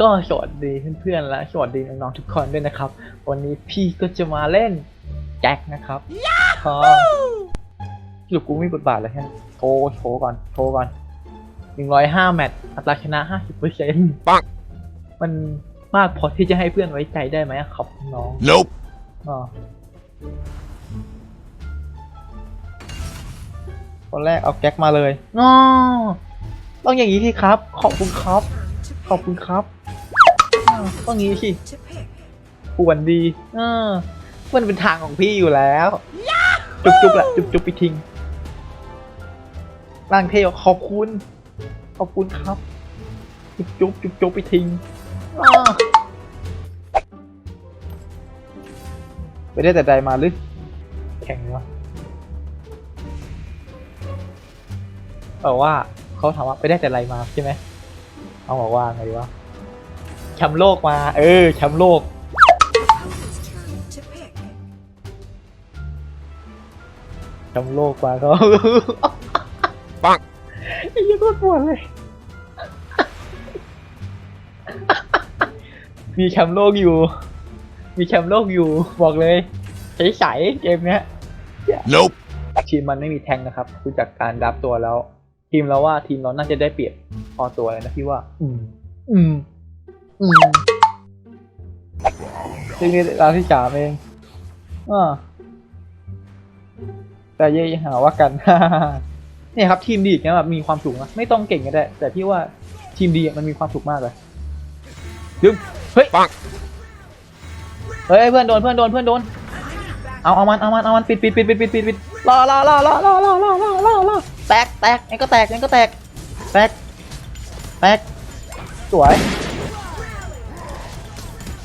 ก็สวัสดีเพื่อนๆและสวัสดีน้องๆทุกคนด้วยนะครับ วันนี้พี่ก็จะมาเล่นแจ็คนะครับพอสรุปกูไม่มีบทบาทเลยแค่โชว์โชว์ก่อนโชว์ก่อนหนึ่งร้อยห้าแมตช์อัตราชนะห้าสิบเปอร์เซ็นต์ปังมันมากพอที่จะให้เพื่อนไว้ใจได้ไหมอะครับน้อง Nope. อ๋อคนแรกเอาแก๊กมาเลยอ๋อต้องอย่างนี้ที่ครับ ขอบคุณครับ ขอบคุณครับอ้าว ต้องงี้สิป่วนดีเออมันเป็นทางของพี่อยู่แล้ว จุบจุบแหละจุบจุบไปทิ้งร่างเทวขอบคุณ ขอบคุณครับ จุบจุบจุบจุบไปทิ้งอ้าวไปได้แต่ใดมาหรือแข่งวะบอกว่าเขาถามว่าไปได้แต่ไรมาใช่ไหมเอาบอกว่าไงวะ แชมป์โลกมา เออแชมป์โลก แชมป์โลกมาก็ปังไอ้ยี่โคตรปวดเลย มีแชมป์โลกอยู่ มีแชมป์โลกอยู่ บอกเลยใสๆเกมเนี้ย Nope. ทีมมันไม่มีแทงค์นะครับดูจากการดับตัวแล้ว ทีมเราว่าทีมเราน่าจะได้เปรียบพอตัวเลยนะพี่ว่า อืม อืมอืม ซึ่งนี่เราที่สามเองอ่าแต่เย่หาว่ากัน เนี่ยครับ ทีมดีเนี่ยแบบมีความสุขนะไม่ต้องเก่งก็ได้ แต่พี่ว่าทีมดีอะมันมีความสุขมากเลยดึงเฮ้ยปังเฮ้ยเพื่อนโดนเพื่อนโดนเพื่อนโดน เอาเอามันเอามันเอามันปิดปิดปิดปิดปิดปิดปิดรอรอรอรอรอรอรอรอรอรอแตกแตกไอ้ก็แตกไอ้ก็แตกแตกแตกสวย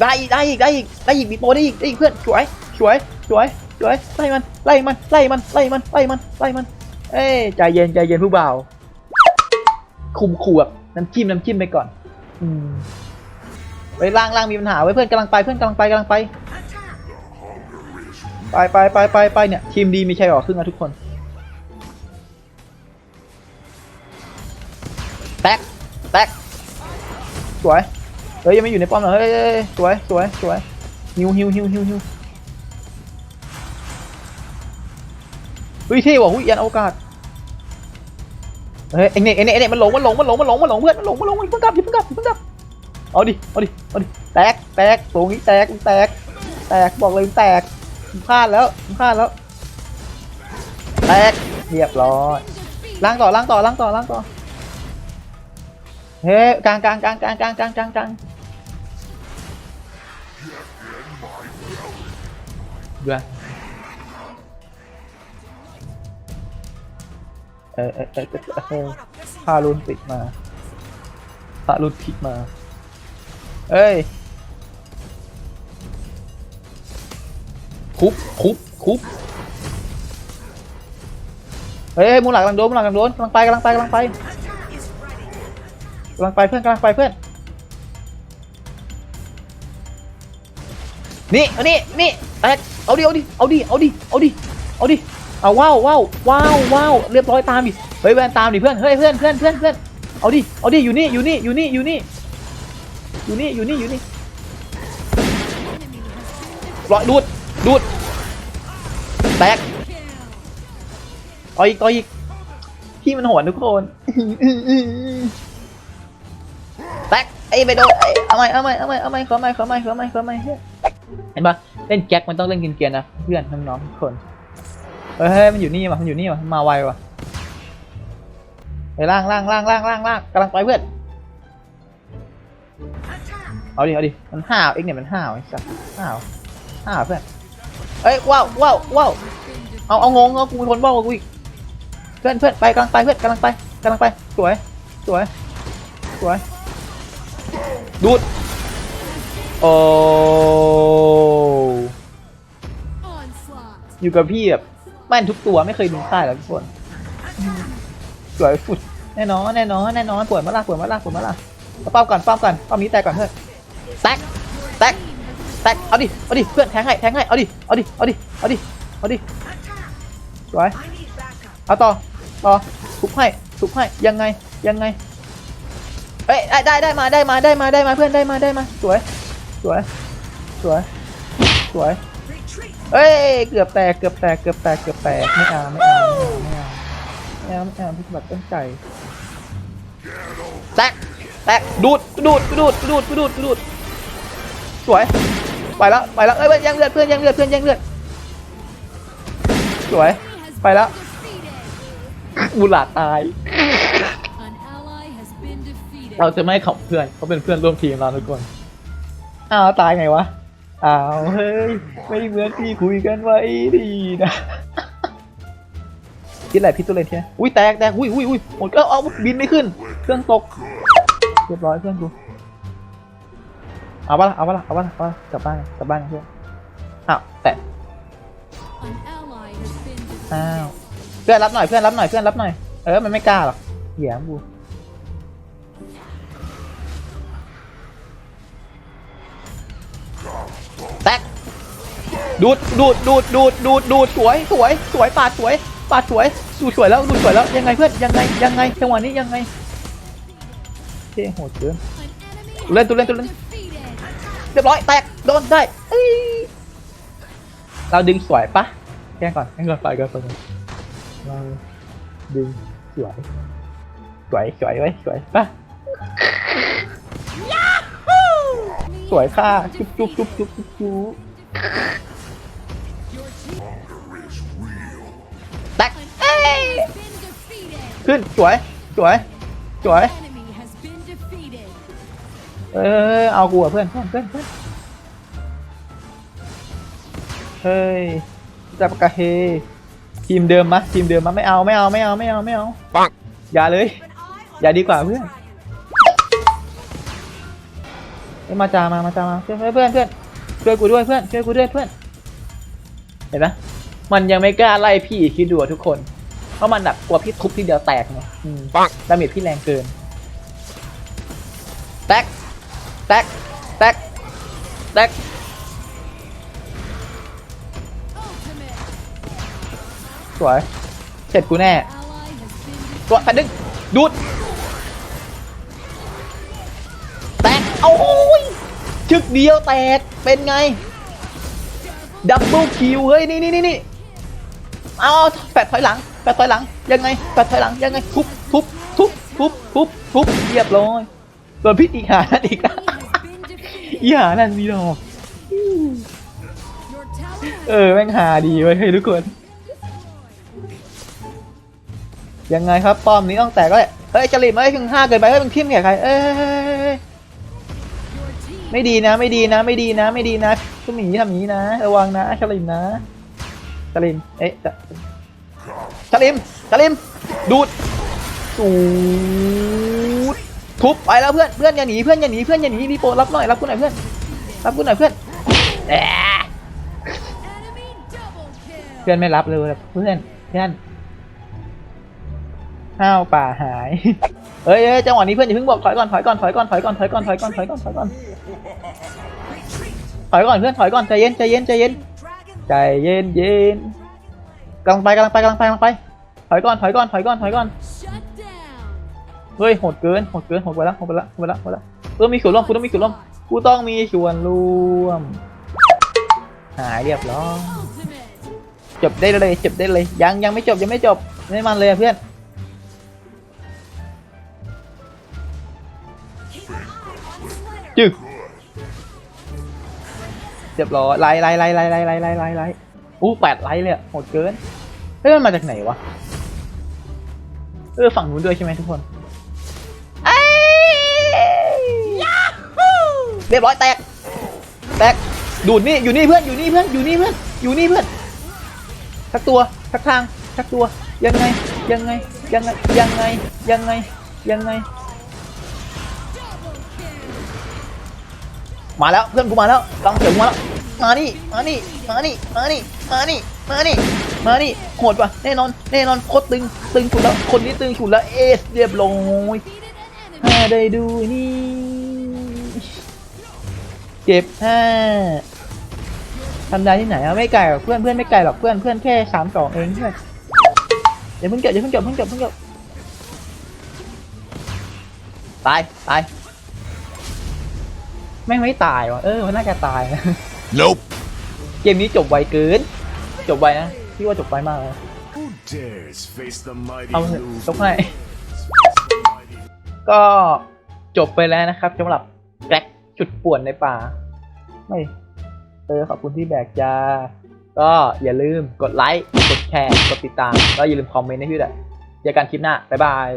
ได้อีกได้อีกได้อีกได้อีกมีโปรได้อีกได้อีกเพื่อนสวยสวยสวยสวยไล่มันไล่มันไล่มันไล่มันไล่มันไล่มัน เอ้ใจเย็นใจเย็นผู้บ่าวคุมขู่แบน้ำจิ้มน้ำจิ้มไปก่อน อืมไปล่างล่างมีปัญหาไว้เพื่อนกำลังไปเพื่อนกำลังไปกำลังไปไปไปไปไปไปเนี่ยทีมดีมีชัยออกครึ่งนะทุกคนแตกแตกสวย เฮ้ยยังไม่อยู่ในป้อมเหรอเฮ้ยสวยสวยสวยฮิวฮิวฮิวฮิวฮิวเฮ้ยเท่ว่ะหุ้ยยันอวกาศเฮ้ยไอ้เนี่ยไอ้เนี่ยไอ้เนี่ยมันหลงมันหลงมันหลงมันหลงมันหลงเพื่อนมันหลงมันหลงมันเพิ่งกลับเพิ่งกลับเพิ่งกลับเอาดิเอาดิเอาดิแตกแตกตรงนี้แตกแตกแตกบอกเลยแตกพลาดแล้วพลาดแล้วแตกเรียบร้อยล่างต่อล่างต่อล่างต่อล่างต่อเฮ้ยกลางกลางกลางกลางกลางกลางกลางกลาง เบื่อเออเออเออเออพาลุนติดมาพาลุนติดมา เอ้ย คุบคุบคุบเฮ้ยเฮ้ยมูหลักกำลังโดนมูหลักกำลังโดนกำลังไปกำลังไปกำลังไปกำลังไปเพื่อนกำลังไปเพื่อน นี่เอานี่นี่แตกเอาดิเอาดิเอาดิเอาดิเอาดิเอาดิเอาว้าวว้าวว้าวว้าวเรียบร้อยตามดิเฮ้ยแวนตามดิเพื่อนเฮ้ยเพื่อนเพื่อนเพื่อนเพื่อนเอาดิเอาดิอยู่นี่อยู่นี่อยู่นี่อยู่นี่อยู่นี่อยู่นี่อยู่นี่รอยดูดดูดแตกเอาอีกเอาอีกพี่มันโหดทุกคนแตกไอ้ไปโดนเอาใหม่เอาใหม่เอาใหม่เอาใหม่ขอใหม่ขอใหม่ขอใหม่ขอใหม่ เห็นปะเล่นแจ็คมันต้องเล่นกินเกียร์นะเพื่อนน้องๆทุกคนเฮ้ยมันอยู่นี่ว่ะมันอยู่นี่ว่ะมันมาไวว่ะไปล่างล่างล่างล่างล่างล่างกำลังไปเพื่อนเอาดิเอาดิมันห้าวเอ็กเนี่ยมันห้าวไอ้สัสห้าวห้าวเพื่อนเอ้ยว้าวว้าวว้าวเอาเอางงเอากูมีคนบอกกับกูอีกเพื่อนเพื่อนไปกำลังไปเพื่อนกำลังไปกำลังไปสวยสวยสวยดูดโอ้ อยู่กับพี่แบบแม่นทุกตัวไม่เคยดึงใต้หรอกทุกคนสวยฟุดแน่นอนแน่นอนแน่นอนปวดมาละปวดมาละปวดมาละเป้อมก่อนป้อมก่อนป้อมนี้แตกก่อนเพื่อนแตกแตกแตกเอาดิเอาดิเพื่อนแทงให้แทงให้เอาดิเอาดิเอาดิเอาดิเอาดิสวยเอาต่อต่อทุบให้ทุบให้ยังไงยังไงเอ้ยได้ได้ได้มาได้มาได้มาได้มาเพื่อนได้มาได้มาสวยสวยสวยสวย เอ้ยเกือบแตกเกือบแตกเกือบแตกเกือบแตกไม่เอาไม่เอาไม่เอาไม่เอาไม่เอาพี่บัตรตั้งใจแตกแตกดูดดูดดูดดูดดูดดูดสวยไปแล้วไปแล้วเอ้ยยังเลือดเพื่อนยังเลือดเพื่อนยังเลือดสวยไปแล้วมูลาตาย เราจะไม่ขับเพื่อนเขาเป็นเพื่อนร่วมทีมเราทุกคนอ้าวตายไงวะ อ้าวเฮ้ยไม่เหมือนที่คุยกันไว้ดีนะคิดอะไรพิษตัวเลนเทียอุ้ยแตกแตกอุ้ยอุ้ยอุ้ยหมดก็เอาบินไม่ขึ้น เครื่องตกเรียบร้อยเพื่อนกูเอาปะละเอาปะละเอาปะละเอาปะละกลับบ้านกลับบ้านเพื่อนอ้าวแตะอ้าวเพื่อนรับหน่อยเพื่อนรับหน่อยเพื่อนรับหน่อยเออมันไม่กล้าหรอกเหี้ยกู แตกดูดดูดดูดดูดดูดดูดสวยสวยสวยปาดสวยปาดสวยดูสวยแล้วดูสวยแล้วยังไงเพื่อนยังไงยังไงจังหวะนี้ยังไงเท่โหดเกินเล่นตัวเล่นตัวเล่นเรียบร้อยแตกโดนได้เราดึงสวยปะแก้ก่อนแก้ก่อนไปก่อนไปก่อนเราดึงสวยสวยสวยไว้ยสวยปะ สวยค่ะจุ๊บจุ๊บจุ๊บจุ๊บจุ๊บจุ๊บแตกเอ้ยขึ้นสวยสวยสวยเออเอากูอะเพื่อนเพื่อนเพื่อนเพื่อนเฮ้ยจับกะเฮทีมเดิมมะทีมเดิมมะไม่เอาไม่เอาไม่เอาไม่เอาไม่เอา Bonk. อย่าเลย อย่าดีกว่าเพื่อน อ้ยมาจามามาจามาเพื่อนเพื่อนเพื่อนเพื่อนช่วยกูด้วยเพื่อนช่วยกูด้วยเพื่อน เห็นไหมมันยังไม่กล้าไล่พี่คิดดูอะทุกคน เพราะมันแบบกลัวพี่ทุบทีเดียวแตกไงอืม Bonk. ดาเมจพี่แรงเกิน แตก แตก แตก แตก Ultimate สวย เสร็จกูแน่ ally has been ตัวพันดึงดูด เอาโอ้ยชึกเดียวแตก เป็นไง ดับเบิลคิว เฮ้ย นี่นี่นี่นี่เอาแปดถอยหลังแปดถอยหลัง ยังไงแปดถอยหลัง ยังไง ทุบทุบทุบทุบทุบทุบเรียบร้อยโดนพิษอีกหานั่นอีกอีหานั่นมีดอก เออ แม่งหาดีเว้ยเฮ้ยทุกคน ยังไงครับ ป้อมนี้ต้องแตกก็เลยเฮ้ยจริตมาให้ถึงห้าเกินไปเฮ้ยมึงทิ่มแก่ใคร เอ้ย ไม่ดีนะไม่ดีนะไม่ดีนะไม่ดีนะคุณหมีทำอย่างนี้นะ ระวังนะชลิมนะชลิมเอ๊ะชลิมชลิมดูดสูดทุบไปแล้วเพื่อนเพื่อนอย่าหนีเพื่อนอย่าหนีเพื่อนอย่าหนีพี่โปรรับหน่อยรับกูหน่อยเพื่อนรับกูหน่อยเพื่อนเพื่อนไม่รับเลยเพื่อนเพื่อนห้าวป่าหายเฮ้ยเฮ้ยจังหวะนี้เพื่อนอย่าเพิ่งบอกถอยก่อนถอยก่อนถอยก่อนถอยก่อนถอยก่อนถอยก่อนถอยก่อนถอยก่อน ถอยก่อนเพื่อนถอยก่อนใจเย็นใจเย็นใจเย็นใจเย็นเย็นกำลังไปกำลังไปกำลังไปกำลังไป ถอยก่อนถอยก่อนถอยก่อนถอยก่อนเฮ้ยโหดเกินโหดเกินโหดไปแล้วโหดไปแล้วโหดไปแล้วโหดไปแล้วกูต้องมีส่วนร่วมกูต้องมีส่วนร่วมกูต้องมีส่วนร่วม หายเรียบร้อยจบได้เลยจบได้เลยยังยังไม่จบยังไม่จบไม่มันเลยเพื่อนจึก เรียบร้อยไล่ไล่ไล่ไล่ไล่ไล่ไล่ไล่ไล่อู้แปดไล่เลยอะโหดเกินเฮ้ยมันมาจากไหนวะเออฝั่งนู้นด้วยใช่ไหมทุกคนเอ้ยเรียบร้อยแตกแตกดูดนี่อยู่นี่เพื่อนอยู่นี่เพื่อนอยู่นี่เพื่อนอยู่นี่เพื่อนทักตัวทักทางทักตัวยังไงยังไงยังไงยังไงยังไงยังไง มาแล้วเพื่อนกูมาแล้วกำลังเสริมกูมาแล้วมานี่มานี่มานี่มานี่มานี่มานี่มานี่โหดว่ะแน่นอนแน่นอนโคตรตึงตึงสุดแล้วคนนี้ตึงสุดแล้วเอสเรียบร้อย Defeated an enemy. ถ้าได้ดูนี่เจ็บห้าทำได้ที่ไหนอะไม่ไกลหรอกเพื่อนเพื่อนไม่ไกลหรอกเพื่อนเพื่อนแค่สามสองเองเพื่อนอย่าเพิ่งจบอย่าเพิ่งจบเพิ่งจบเพิ่งจบตายตาย ม่งไม่ตายวะเออมันน่าจะตายนะ Nope. เกมนี้จบไวเกิน จบไวนะพี่ว่าจบไวมากเลย Who dares face the mighty เอาเถอะ Blue ยกให้ Bulls? Face the mighty ก็จบไปแล้วนะครับสำหรับแกร็กจุดป่วนในป่า ไม่เออขอบคุณที่แบกจ้าก็อย่าลืมกดไลค์กดแชร์กดติดตามแล้วอย่าลืมคอมเมนต์ให้พี่ด้วยเจอกันคลิปหน้า บ๊ายบาย